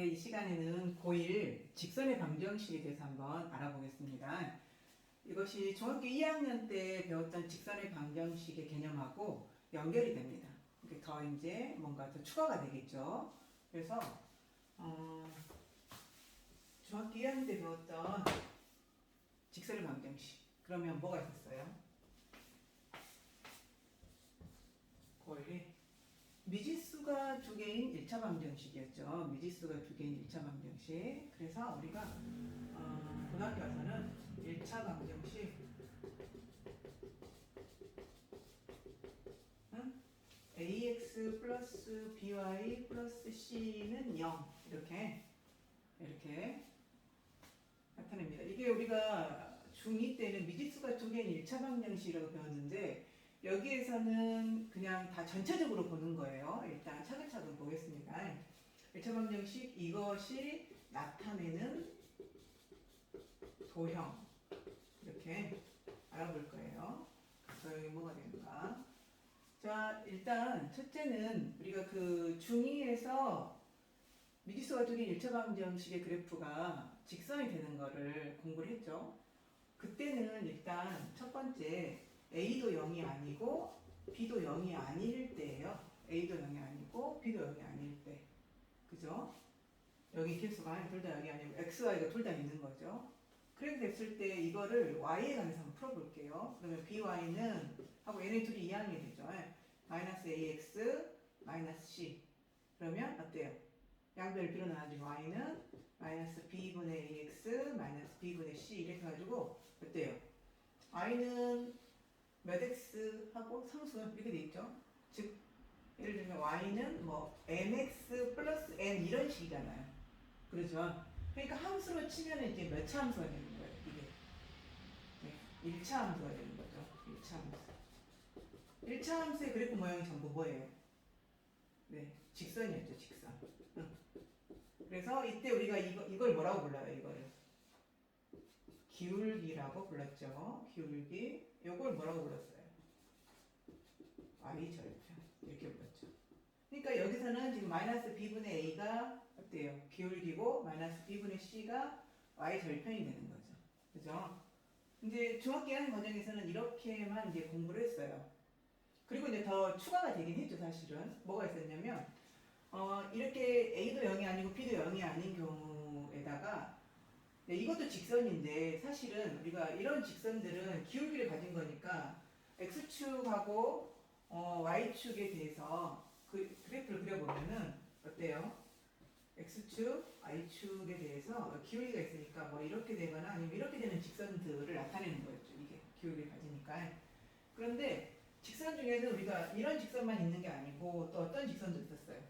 네, 이 시간에는 고1 직선의 방정식에 대해서 한번 알아보겠습니다. 이것이 중학교 2학년 때 배웠던 직선의 방정식의 개념하고 연결이 됩니다. 더 이제 뭔가 더 추가가 되겠죠. 그래서 어, 중학교 2학년 때 배웠던 직선의 방정식 그러면 뭐가 있었어요? 고1이 미지수 가 두 개인 1차 방정식이었죠. 미지수가 두 개인 1차 방정식. 그래서 우리가 어, 고등학교 와서는 1차 방정식 응? ax 플러스 by 플러스 c는 0 이렇게 이렇게 나타냅니다. 이게 우리가 중2 때는 미지수가 두 개인 1차 방정식이라고 배웠는데 여기에서는 그냥 다 전체적으로 보는 거예요. 일단 차근차근 보겠습니다. 1차 방정식 이것이 나타내는 도형 이렇게 알아볼 거예요. 여기 뭐가 되는가? 자 일단 첫째는 우리가 그 중2에서 미지수가 두 개인 1차 방정식의 그래프가 직선이 되는 거를 공부를 했죠. 그때는 일단 첫 번째 A도 0이 아니고 B도 0이 아닐 때예요. A도 0이 아니고 B도 0이 아닐 때. 그죠? 여기 개수가 둘다 0이 아니고 X, Y가 둘 다 있는 거죠. 그렇게 됐을 때 이거를 Y에 관해서 한번 풀어볼게요. 그러면 BY는 하고 얘네 둘이 이항이 되죠. 예. 마이너스 AX 마이너스 C. 그러면 어때요? 양변을 B로 나눠주면 Y는 마이너스 B분의 AX 마이너스 B분의 C 이렇게 해가지고 어때요? Y는 몇 x 하고 상수 이렇게 돼 있죠. 즉 예를 들면 y는 뭐 mx 플러스 n 이런 식이잖아요. 그렇죠. 그러니까 함수로 치면 이제 몇 차 함수가 되는 거예요. 이게 네, 1차 함수가 되는 거죠. 1차 함수. 1차 함수의 그래프 모양이 전부 뭐예요? 네, 직선이었죠. 직선. 응. 그래서 이때 우리가 이거, 이걸 뭐라고 불러요? 이거를 기울기라고 불렀죠. 기울기. 요걸 뭐라고 불렀어요? y 절편 이렇게 불렀죠. 그러니까 여기서는 지금 마이너스 b분의 a가 어때요? 기울기고 마이너스 b분의 c가 y 절편이 되는 거죠. 그죠? 이제 중학교 1학년 과정에서는 이렇게만 이제 공부를 했어요. 그리고 이제 더 추가가 되긴 했죠, 사실은. 뭐가 있었냐면, 어, 이렇게 A도 0이 아니고 B도 0이 아닌 경우에다가 네, 이것도 직선인데 사실은 우리가 이런 직선들은 기울기를 가진 거니까 x축하고 어, y축에 대해서 그 그래프를 그려보면은 어때요? x축, y축에 대해서 기울기가 있으니까 뭐 이렇게 되거나 아니면 이렇게 되는 직선들을 나타내는 거였죠. 이게 기울기를 가지니까. 그런데 직선 중에는 우리가 이런 직선만 있는 게 아니고 또 어떤 직선도 있었어요.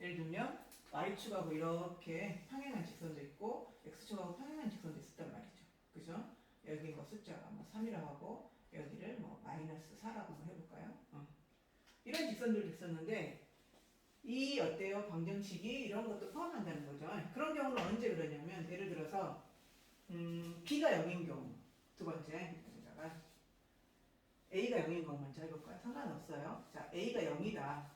예를 들면 y축하고 이렇게 평행한 직선도 있고 x축하고 평행한 직선도 있었단 말이죠. 그죠? 여기 뭐 숫자가 뭐 3이라고 하고 여기를 뭐 마이너스 4라고 한번 해볼까요? 어. 이런 직선들도 있었는데 이 어때요? 방정식이 이런 것도 포함한다는 거죠. 그런 경우는 언제 그러냐면 예를 들어서 음, b가 0인 경우 두 번째 여기다가 a가 0인 경우 먼저 해볼까요? 상관없어요. 자 a가 0이다.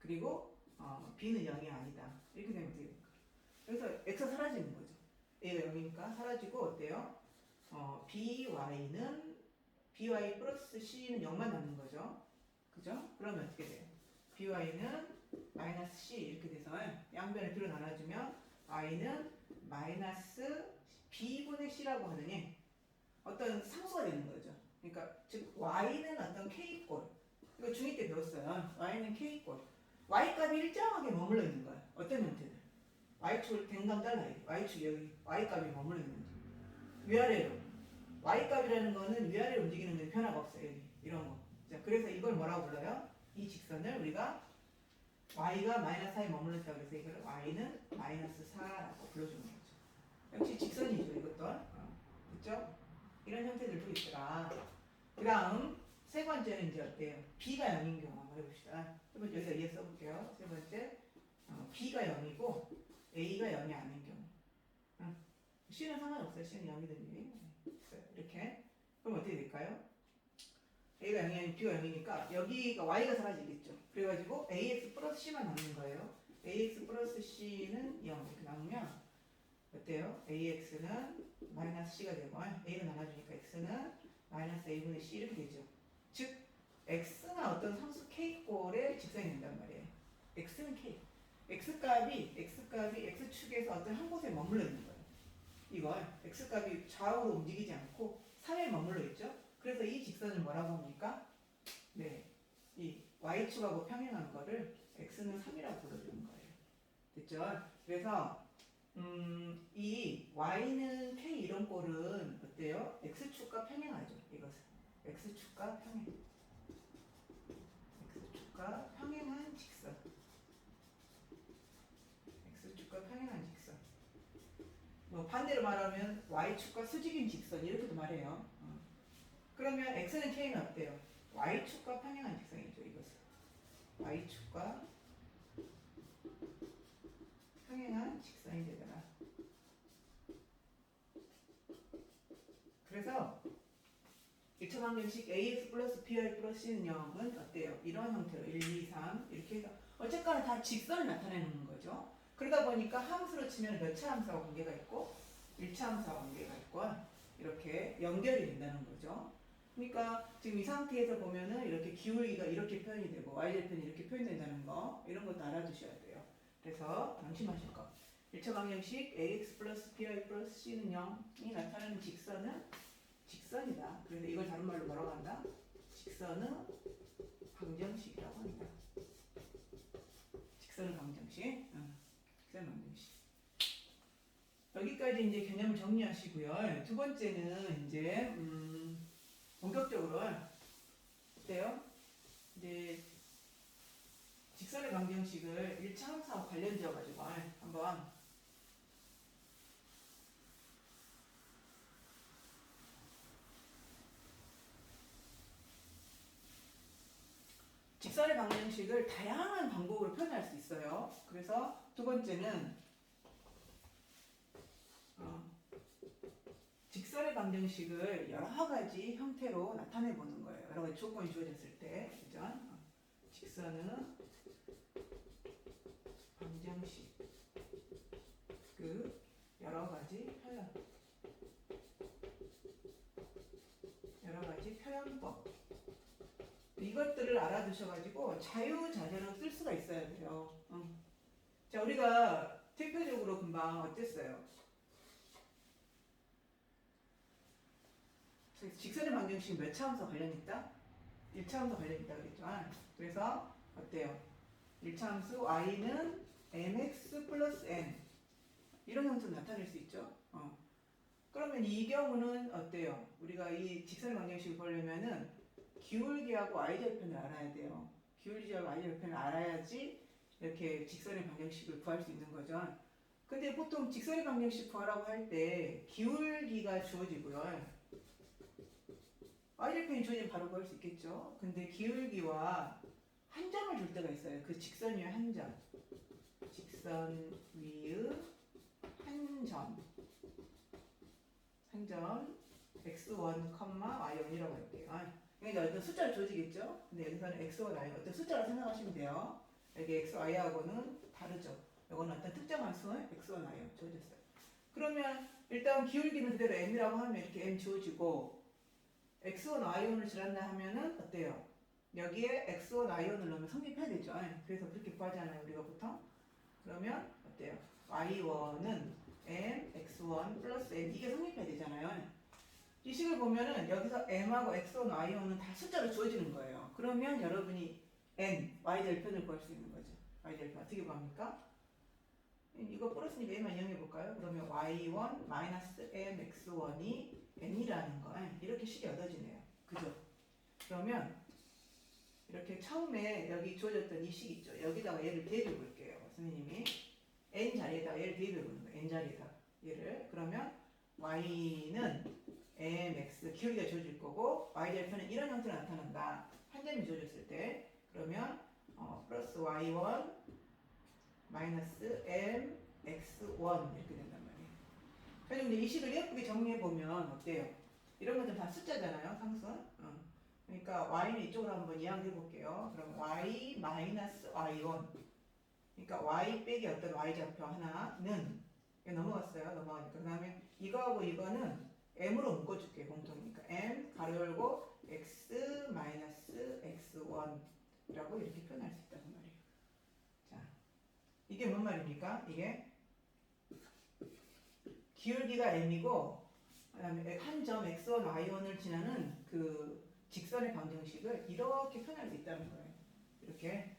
그리고 어, b는 0이 아니다. 이렇게 되면 될까? 여기서 x가 사라지는 거죠. a가 0이니까 사라지고 어때요? 어, by는 by 플러스 c는 0만 남는 거죠. 그죠? 그러면 어떻게 돼요? by는 마이너스 c 이렇게 돼서 양변을 뒤로 나눠주면 y는 마이너스 b분의 c라고 하느니 어떤 상수가 되는 거죠. 그러니까 즉 y는 어떤 k꼴 이거 중2 때 배웠어요. y는 k꼴 y값이 일정하게 머물러 있는 거야. 어떤 형태들? y축을 댕감 잘라야 돼. y축 여기 y값이 머물러 있는 거지. 위아래로. y값이라는 거는 위아래로 움직이는 데 변화가 없어요. 여기 이런 거. 자, 그래서 이걸 뭐라고 불러요? 이 직선을 우리가 y가 마이너스 4에 머물러 있다고 해서 이걸 y는 마이너스 4라고 불러주는 거죠. 역시 직선이죠, 이것도. 어, 그죠? 이런 형태들도 있더라. 그 다음, 세 번째는 이제 어때요? b가 0인 경우 한번 해봅시다. 세 번째 여기다 이해 써볼게요. 세 번째, 어, b가 0이고 a가 0이 아닌 경우. 응. c는 상관없어요. c는 0이든 0이 있어요. 이렇게. 그럼 어떻게 될까요? a가 0이 아닌 b가 0이니까 여기가 y가 사라지겠죠. 그래가지고 ax 플러스 c만 남는 거예요. ax 플러스 c는 0 이렇게 나오면 어때요? ax는 마이너스 c가 되고 a를 나눠주니까 x는 마이너스 a분의 c 이렇게 되죠. 즉 x가 어떤 상수 k꼴의 직선이 된단 말이에요. x는 k. x 값이 x 값이 x 축에서 어떤 한 곳에 머물러 있는 거예요. 이걸 x 값이 좌우로 움직이지 않고 3에 머물러 있죠. 그래서 이 직선을 뭐라고 합니까? 네, 이 y축하고 평행한 거를 x는 3이라고 불러주는 거예요. 됐죠? 그래서 음, 이 y는 k 이런 꼴은 어때요? x축과 평행하죠. 이것은 x축과 평행. X축과 평행한 직선. x축과 평행한 직선. 뭐 반대로 말하면 y축과 수직인 직선 이렇게도 말해요. 어. 그러면 x는 k는 어때요? y축과 평행한 직선이죠. 이것은 y축과 평행한 직선이 되더라. 그래서 1차 방정식 ax 플러스 by 플러스 c는 0은 어때요? 이런 형태로 1, 2, 3 이렇게 해서 어쨌거나 다 직선을 나타내는 거죠. 그러다 보니까 함수로 치면 몇 차 함수와 관계가 있고 1차 함수와 관계가 있고 이렇게 연결이 된다는 거죠. 그러니까 지금 이 상태에서 보면은 이렇게 기울기가 이렇게 표현이 되고 y절편이 이렇게 표현된다는 거 이런 것도 알아두셔야 돼요. 그래서 방심하실 거. 1차 방정식 ax 플러스 by 플러스 c는 0이 나타나는 직선은 직선이다. 그래서 이걸 다른 말로 뭐라고 한다? 직선은 방정식이라고 합니다. 직선은 방정식. 응. 직선 방정식. 여기까지 이제 개념을 정리하시고요. 두 번째는 이제 음, 본격적으로 어때요? 이제 직선의 방정식을 1차 함수와 관련 지어 가지고 한번 직선의 방정식을 다양한 방법으로 표현할 수 있어요. 그래서 두 번째는 어, 직선의 방정식을 여러 가지 형태로 나타내 보는 거예요. 여러 가지 조건이 주어졌을 때, 그죠? 어, 직선은 방정식 그 여러 가지 표현 여러 가지 표현법 이것들을 알아두셔가지고 자유자재로 쓸 수가 있어야 돼요. 응. 자 우리가 대표적으로 금방 어땠어요? 직선의 방정식 몇 차 함수 관련 있다? 1차 함수 관련 있다 그랬죠. 그래서 어때요? 1차 함수 y는 mx 플러스 n 이런 형태로 나타낼 수 있죠. 어. 그러면 이 경우는 어때요? 우리가 이 직선의 방정식을 보려면은 기울기하고 y절편을 알아야 돼요. 기울기하고 y절편을 알아야지 이렇게 직선의 방정식을 구할 수 있는 거죠. 근데 보통 직선의 방정식 구하라고 할 때 기울기가 주어지고요. y절편이 주어지면 바로 구할 수 있겠죠. 근데 기울기와 한 점을 줄 때가 있어요. 그 직선 위에 한 점. 직선 위의 한 점. 한 점. x1, y1이라고 할게요. 그러니까 어떤 숫자를 줘지겠죠? 근데 여기서는 x와 y 어떤 숫자로 생각하시면 돼요. 여기 x, y하고는 다르죠. 이거는 어떤 특정한 수의 x와 y가 주어졌어요. 그러면 일단 기울기는 그대로 m이라고 하면 이렇게 m 주어지고 x1, y1을 줄한다 하면은 어때요? 여기에 x1, y1을 넣으면 성립해야 되죠. 그래서 그렇게 구하잖아요. 우리가 보통. 그러면 어때요? y1은 m, x1 플러스 n 이게 성립해야 되잖아요. 이 식을 보면은 여기서 m하고 x1, y1은 다 숫자로 주어지는 거예요. 그러면 여러분이 n, y절편을 구할 수 있는 거죠. y절편 어떻게 구합니까? 이거 플러스니까 m만 이용해 볼까요? 그러면 y1 마이너스 m x1이 n이라는 거 이렇게 식이 얻어지네요. 그죠? 그러면 이렇게 처음에 여기 주어졌던 이 식 있죠. 여기다가 얘를 대입해 볼게요. 선생님이 n 자리에다 얘를 대입해 보는 거예요. n 자리에다 얘를 그러면 y는 mx 기울기가 주어질 거고 y절편은 이런 형태로 나타난다. 한 점이 주어졌을 때 그러면 어, 플러스 y1 마이너스 m x1 이렇게 된단 말이에요. 그래서 이제 이 식을 예쁘게 정리해 보면 어때요? 이런 것들 다 숫자잖아요, 상수. 어. 그러니까 y는 이쪽으로 한번 이항해 볼게요. 그럼 y 마이너스 y1 그러니까 y 빼기 어떤 y 좌표 하나는 넘어갔어요. 넘어가니까 그 다음에 이거하고 이거는 m으로 묶어줄게요. 공통이니까 m 가로 열고 x 마이너스 x1이라고 이렇게 표현할 수 있다고 말이에요. 자, 이게 뭔 말입니까? 이게 기울기가 m이고 그다음에 한 점 x1, y1을 지나는 그 직선의 방정식을 이렇게 표현할 수 있다는 거예요. 이렇게.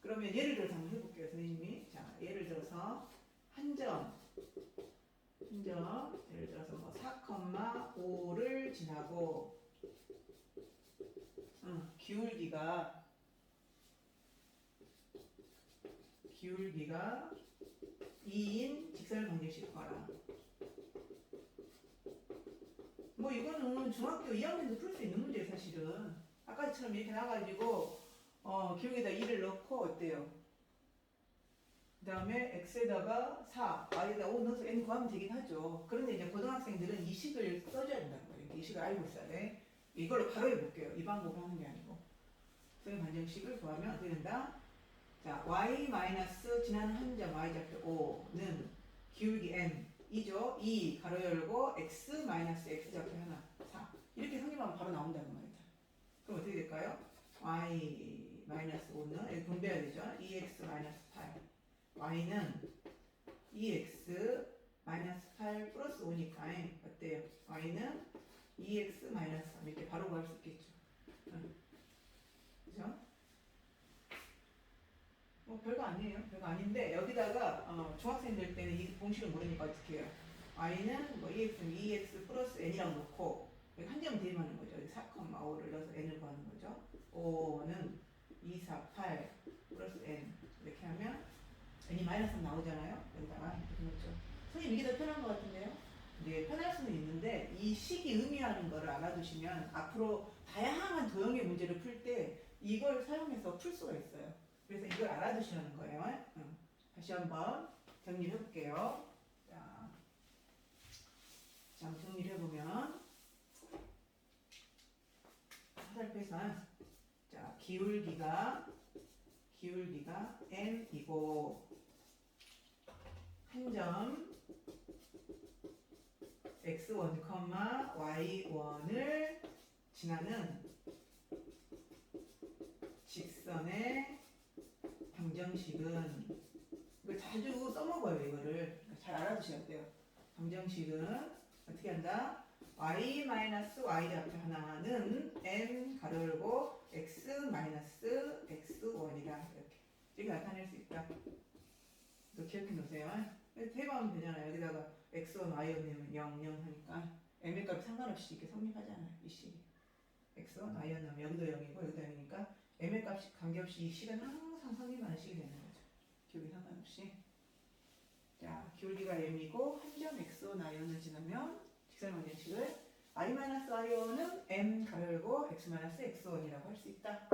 그러면 예를 들어서 한번 해볼게요, 선생님이. 자, 예를 들어서 한 점, 한 점, 예를 들어서 뭐 4,5를 지나고, 응, 기울기가, 기울기가 2인 직선의 방정식 거라. 뭐 이거는 중학교 2학년도 풀 수 있는 문제예요, 사실은. 아까처럼 이렇게 나가지고 어, 기울기에다 2를 넣고 어때요? 그 다음에 x에다가 4, y에다 5 넣어서 n 구하면 되긴 하죠. 그런데 이제 고등학생들은 이 식을 써줘야 된다는 거예요. 이 식을 알고 있어야 돼. 이걸로 바로 해볼게요. 이 방법을 하는 게 아니고. 선생님 반정식을 구하면 어떻게 된다? 자, y 마이너스 지나는 한점 y 좌표 5는 기울기 n 이죠. 2 가로 열고 x 마이너스 x 좌표 하나 4 이렇게 성립하면 바로 나온다는 말이다. 그럼 어떻게 될까요? y 마이너스 5는 여기 분배해야 되죠. 2x 마이너스 8 y는 2x 마이너스 8 플러스 5니까 어때요? y는 2x 마이너스 3 이렇게 바로 구할 수 있겠죠. 응. 그죠? 뭐 별거 아니에요. 별거 아닌데 여기다가 어, 중학생들 때는 이 공식을 모르니까 어떻게 해요? y는 뭐 2x는 2x 플러스 n이라고 놓고 여기 한 점 대입하는 거죠. 여기 4,5를 넣어서 n을 구하는 거죠. 5는 2, 4, 8 플러스 n 이렇게 하면 n이 마이너스 3 나오잖아요. 여기다가 넣죠. 선생님 이게 더 편한 것 같은데요? 이제 편할 수는 있는데 이 식이 의미하는 거를 알아두시면 앞으로 다양한 도형의 문제를 풀 때 이걸 사용해서 풀 수가 있어요. 그래서 이걸 알아두시라는 거예요. 응. 다시 한번 정리해 볼게요. 자, 자 정리를 해보면 화살표에서 자 기울기가 기울기가 m이고 한 점 x1, y1을 지나는 직선의 방정식은 이거 자주 써먹어요 이거를 잘 알아두셔야 돼요. 방정식은 어떻게 한다? y 마이너스 y 좌표 하나는 m 가로 열고 x 마이너스 x1이다 이렇게 이렇게 나타낼 수 있다. 또 기억해 놓으세요. 대입하면 되잖아요. 여기다가 x1, y1 내면 0, 0 하니까 m의 값 상관없이 이렇게 성립하잖아요. 이 식이. x1, y1 넣으면 여기도 0이고 여기도 0이니까 m의 값이 관계없이 이 식은 항상 성립하는 식이 되는 거죠. 기울기 상관없이. 자, 기울기가 m이고 한 점 x1, y1을 지나면 직선 방정식을 y-y1은 m 가로 열고 x-x1이라고 할 수 있다.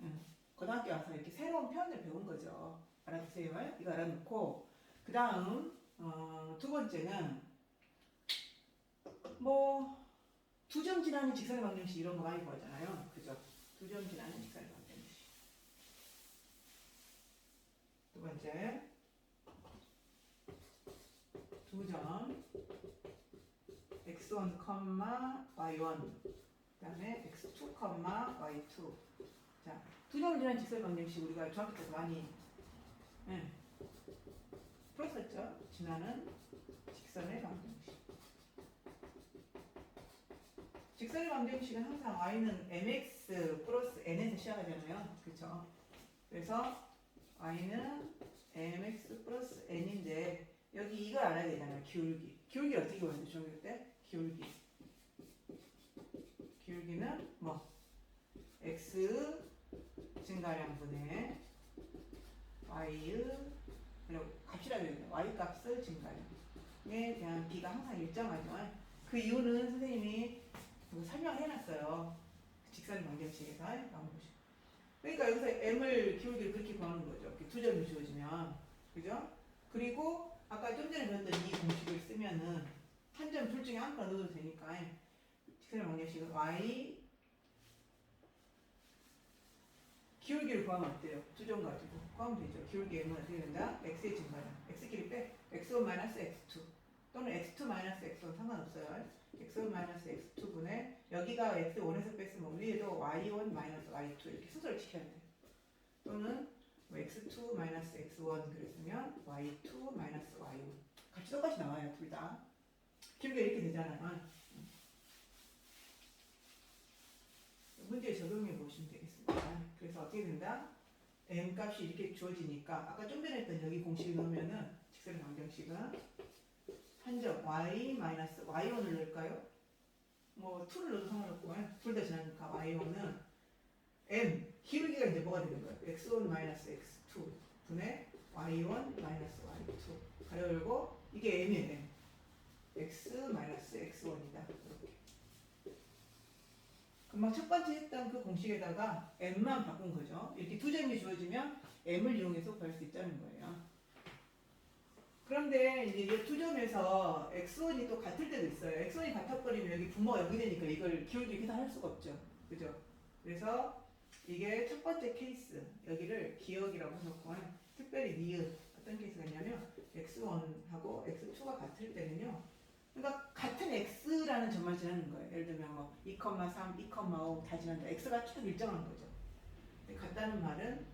음, 고등학교 와서 이렇게 새로운 표현을 배운 거죠. 알아두세요. 이거 알아놓고 그 다음 어, 두 번째는 뭐 두점 지나는 직선 방정식 이런 거 많이 보잖아요. 그죠? 두점 지나는 직선 방정식. 두 번째 두점 x1, y1 그 다음에 x2, y2 자, 두 점을 지나는 직선 방정식 우리가 중학교 때도 많이 예, 풀었었죠. 지나는 직선의 방정식. 직선의 방정식은 항상 y는 mx 플러스 n에서 시작하잖아요. 그렇죠? 그래서 y는 mx 플러스 n인데 여기 이걸 알아야 되잖아요. 기울기. 기울기 어떻게 구하는지 중학교 때? 기울기. 기울기는 뭐 x 증가량분의 y의 값이라고 해야 돼요. y 값을 증가량에 대한 b가 항상 일정하죠. 그 이유는 선생님이 그거 설명해놨어요. 직선 방정식에서 보시고. 그러니까 여기서 m을 기울기를 그렇게 구하는 거죠. 두 점이 주어지면 그죠? 그리고 아까 좀 전에 배웠던 이 공식을 쓰면은 한 점 둘 중에 한거 넣어도 되니까 직선 방정식은 y 기울기를 구하면 어때요? 두 점 가지고 구하면 되죠. 기울기 m은 어떻게 된다? x의 증가량. x끼리 빼. x1 마이너스 x2 또는 x2 마이너스 x1 상관없어요. x1 마이너스 x2분의 여기가 x1에서 뺐으면 위에도 y1 마이너스 y2 이렇게 순서를 지켜야 돼. 또는 뭐 x2 마이너스 x1 그랬으면 y2 마이너스 y1 같이 똑같이 나와요 둘 다. 기울기가 이렇게 되잖아요. 문제 적용해 보시면 되겠습니다. 그래서 어떻게 된다? M 값이 이렇게 주어지니까 아까 좀 전에 했던 여기 공식 넣으면은 직선의 방정식은 한 점 y 마이너스 y1을 넣을까요? 뭐 2를 넣어도 상관없고 둘다 지나니까 y1은 m 기울기가 이제 뭐가 되는 거예요? x1 마이너스 x2 분의 y1 마이너스 y2. 가로 열고 이게 m이에요. M x 마이너스 x1이다. 이렇게 금방 첫 번째 했던 그 공식에다가 m만 바꾼 거죠. 이렇게 두 점이 주어지면 m을 이용해서 구할 수 있다는 거예요. 그런데 이제 이두 점에서 x1이 또 같을 때도 있어요. X1이 같아버리면 여기 분모가 여기 되니까 이걸 기울기 계산할 수가 없죠. 그죠? 그래서 이게 첫 번째 케이스 여기를 기억이라고 해놓고 특별히 니은 어떤 케이스가 있냐면 x1하고 x2가 같을 때는요 그러니까 같은 x라는 점만 지나는 거예요 예를 들면 뭐 2,3, 2,5 다 지난다 x가 쭉 일정한 거죠 근데 같다는 말은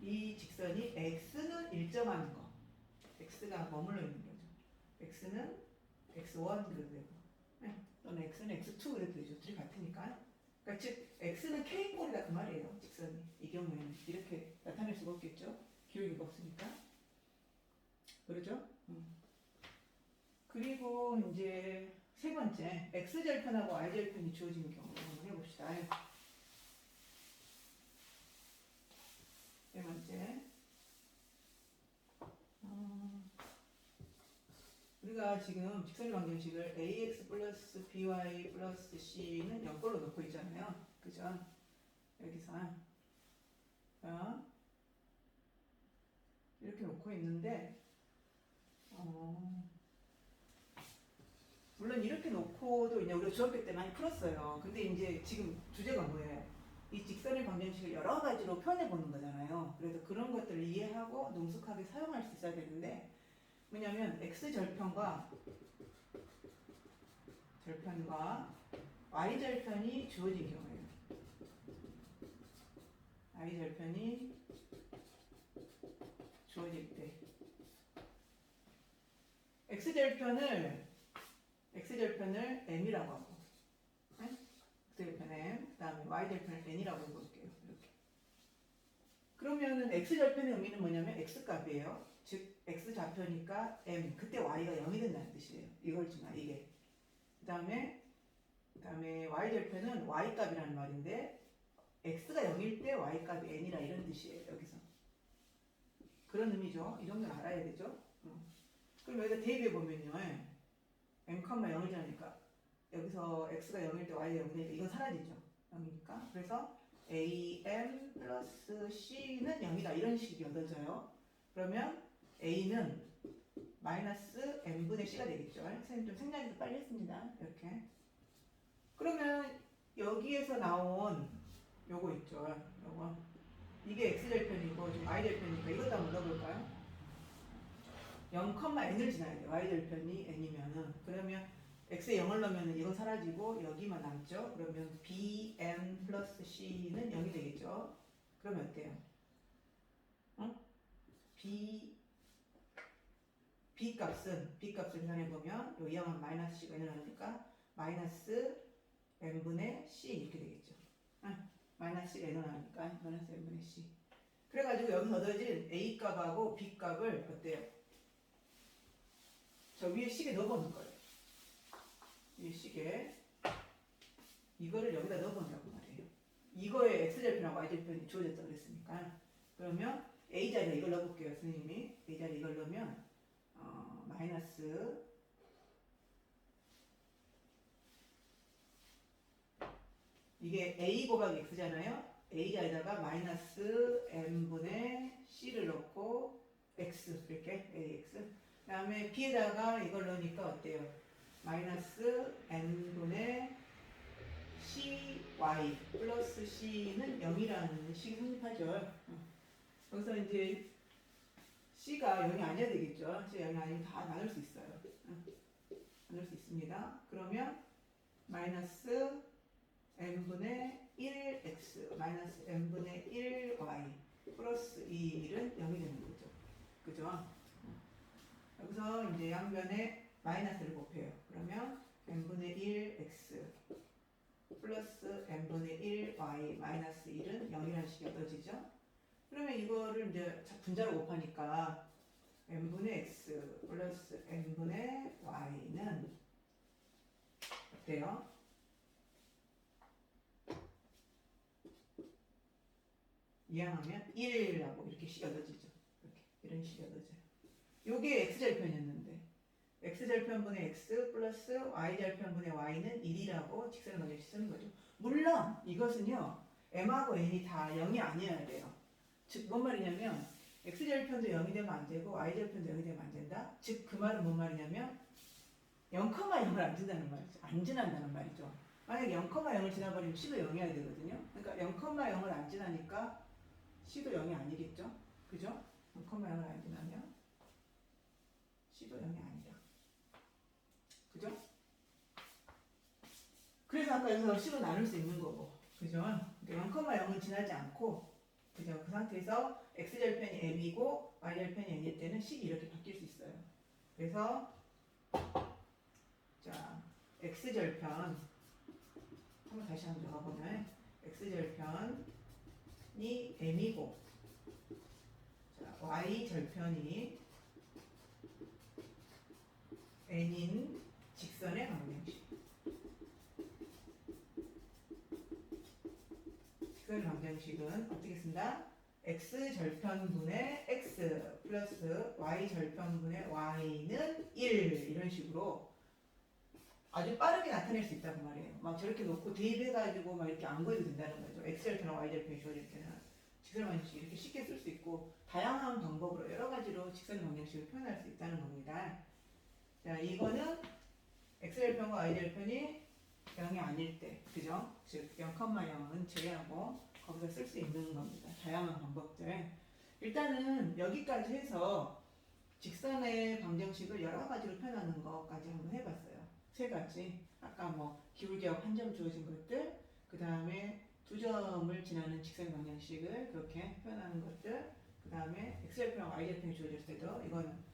이 직선이 x는 일정한 거 x가 머물러 있는 거죠 x는 x1 그래도 되고 네. 또는 x는 x2 그래도 되죠 둘이 같으니까 그러니까 즉 x는 k꼴이다 그 말이에요. 직선이 이 경우에는 이렇게 나타낼 수가 없겠죠. 기울기가 없으니까. 그렇죠? 음. 그리고 이제 세 번째 x 절편하고 y 절편이 주어지는 경우 한번 해봅시다. 세 번째. 어, 우리가 지금 직선의 방정식을 ax 플러스 by 플러스 c는 0걸로 놓고 있잖아요. 그죠? 여기서 자, 이렇게 놓고 있는데 어, 물론 이렇게 놓고도 이제 우리가 중학교 때 많이 풀었어요. 근데 이제 지금 주제가 뭐예요? 이 직선의 방정식을 여러 가지로 표현해 보는 거잖아요. 그래서 그런 것들을 이해하고 능숙하게 사용할 수 있어야 되는데 뭐냐면 x 절편과 절편과 y 절편이 주어진 경우에요. y 절편이 주어질 때 x 절편을 x 절편을 m이라고 하고 네? x 절편 m 그 다음에 y 절편을 n이라고 해볼게요. 이렇게. 그러면은 x 절편의 의미는 뭐냐면 x 값이에요. 즉 x 좌표니까 m 그때 y가 0이 된다는 뜻이에요. 이걸 지나 이게. 그 다음에 그 다음에 y 절편은 y 값이라는 말인데 x가 0일 때 y 값이 n이라 이런 뜻이에요. 여기서 그런 의미죠. 이 정도는 알아야 되죠. 음. 그럼 여기다 대입해 보면요, m, 0을 지나니까 여기서 x가 0일 때 y가 0이니까 이건 사라지죠. 0이니까 그래서 am 플러스 c는 0이다 이런 식이 얻어져요. 그러면 a는 마이너스 n분의 c가 되겠죠. 선생님 좀 생략해서 빨리 했습니다. 이렇게. 그러면 여기에서 나온 요거 있죠. 요거. 이게 x절편이고 지금 y절편이니까 이것도 한번 넣어볼까요? 0,n을 지나야 돼요. y절편이 n이면은. 그러면 x에 0을 넣으면 이건 사라지고 여기만 남죠. 그러면 bn 플러스 c는 0이 되겠죠. 그러면 어때요? 어? b b 값은 b 값을 계산해 보면 요 이항은 마이너스 c가 일어나니까 마이너스 n분의 c 이렇게 되겠죠. 아, 마이너스 c가 일어나니까 마이너스 n분의 c. 그래가지고 여기서 얻어진 a 값하고 b 값을 어때요? 저 위에 식에 넣어보는 거예요. 위에 식에 이거를 여기다 넣어본다고 말이에요. 이거에 x 절편하고 y 절편이 주어졌다 그랬으니까 그러면 a 자리에 이걸 넣어볼게요, 선생님이 a 자리에 이걸 넣으면 어, 마이너스 이게 a 곱하기 x잖아요. a 자리에다가 마이너스 n분의 c를 넣고 x 이렇게 ax 그 다음에 b에다가 이걸 넣으니까 어때요? 마이너스 n분의 cy 플러스 c는 0이라는 식이 성립하죠. 어. 여기서 이제 C가 0이 아니어야 되겠죠. C가 0이 아니면 다 나눌 수 있어요. 응. 나눌 수 있습니다. 그러면 마이너스 n분의 1x 마이너스 n분의 1y 플러스 2는 0이 되는 거죠. 그죠? 여기서 이제 양변에 마이너스를 곱해요. 그러면 n분의 1x 플러스 n분의 1y 마이너스 1은 0이라는 식이 얻어지죠. 그러면 이거를 이제 자- 분자로 곱하니까 n분의 x 플러스 n분의 y는 어때요? 이항하면 1이라고 이렇게 얻어지죠. 이렇게 이런 식이 얻어져요. 요게 x절편이었는데 x절편분의 x 플러스 y절편분의 y는 1이라고 직선을 먼저 쓰는 거죠. 물론 이것은요 m하고 n이 다 0이 아니어야 돼요. 즉 뭔 말이냐면 x절편도 0이 되면 안 되고 y절편도 0이 되면 안 된다. 즉 그 말은 뭔 말이냐면 0,0을 안 준다는 말이죠. 안 지난다는 말이죠. 만약에 0,0을 지나버리면 c도 0이어야 되거든요. 그러니까 0,0을 안 지나니까 c도 0이 아니겠죠? 그죠? 0,0을 안 지나면 0이 아니죠. 그죠? 그래서 아까 여기서 c로 나눌 수 있는 거고. 그죠? 그러니까 0,0은 지나지 않고 그죠? 그 상태에서 x절편이 m이고 y절편이 n일 때는 c 이렇게 바뀔 수 있어요. 그래서 자 x절편 한번 다시 한번 적어보면 x절편이 m이고 자 y절편이 n인 직선의 방정식 직선의 방정식은 어떻게 쓴다? x절편분의 x 플러스 y절편분의 y는 1 이런 식으로 아주 빠르게 나타낼 수 있다고 말이에요. 막 저렇게 놓고 대입해가지고 막 이렇게 안 보여도 된다는 거죠. x절편과 y절편이 주어질 때는 직선 방정식 이렇게 쉽게 쓸 수 있고 다양한 방법으로 여러 가지로 직선 방정식을 표현할 수 있다는 겁니다. 자, 이거는 x절편과 y절편이 0이 아닐 때, 그죠? 즉 0,0은 제외하고 거기서 쓸 수 있는 겁니다. 다양한 방법들. 일단은 여기까지 해서 직선의 방정식을 여러 가지로 표현하는 것까지 한번 해봤어요. 세 가지. 아까 뭐 기울기하고 한점 주어진 것들, 그 다음에 두 점을 지나는 직선 방정식을 그렇게 표현하는 것들, 그 다음에 x절편과 y절편이 주어질 때도 이건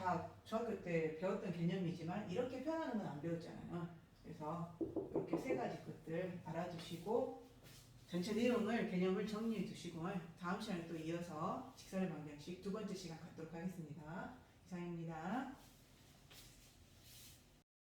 다 중학교 때 배웠던 개념이지만 이렇게 표현하는 건 안 배웠잖아요. 그래서 이렇게 세 가지 것들 알아두시고 전체 내용을 개념을 정리해 두시고 다음 시간에 또 이어서 직선의 방정식 두 번째 시간 갖도록 하겠습니다. 이상입니다.